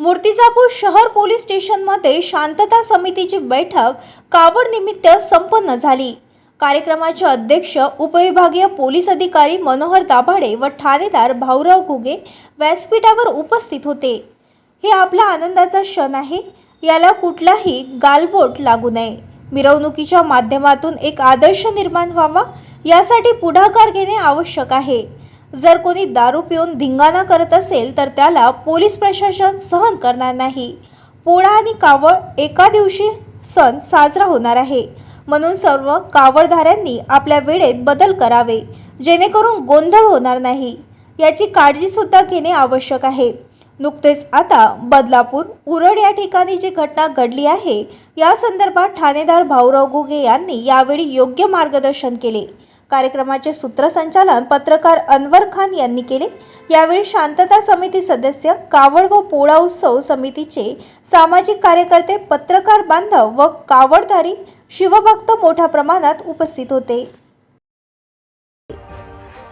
मूर्तिजापूर शहर पोलीस स्टेशनमध्ये शांतता समितीची बैठक कावडनिमित्त संपन्न झाली. कार्यक्रमाचे अध्यक्ष उपविभागीय पोलीस अधिकारी मनोहर दाभाडे व ठाणेदार भाऊराव घुगे व्यासपीठावर उपस्थित होते. हे आपला आनंदाचा क्षण आहे. याला कुठलाही गालबोट लागू नये. मिरवणुकीच्या माध्यमातून एक आदर्श निर्माण व्हावा यासाठी पुढाकार घेणे आवश्यक आहे. जर कोणी दारू पिऊन धिंगाणा करत असेल तर त्याला पोलीस प्रशासन सहन करणार नाही. पोळा आणि कावळ एका दिवशी सण साजरा होणार आहे. म्हणून सर्व कावडधाऱ्यांनी आपल्या वेळेत बदल करावे जेणेकरून गोंधळ होणार नाही. याची काळजीसुद्धा घेणे आवश्यक आहे. नुकतेच आता बदलापूर उरड या ठिकाणी जी घटना घडली आहे या संदर्भात ठाणेदार भाऊराव घुगे यांनी यावेळी योग्य मार्गदर्शन केले. कार्यक्रमाचे सूत्रसंचालन पत्रकार अनवर खान यांनी केले. यावेळी शांतता समिती सदस्य कावड व पोळा उत्सव समितीचे सामाजिक कार्यकर्ते पत्रकार बांधव व कावडधारी शिवभक्त मोठ्या प्रमाणात उपस्थित होते.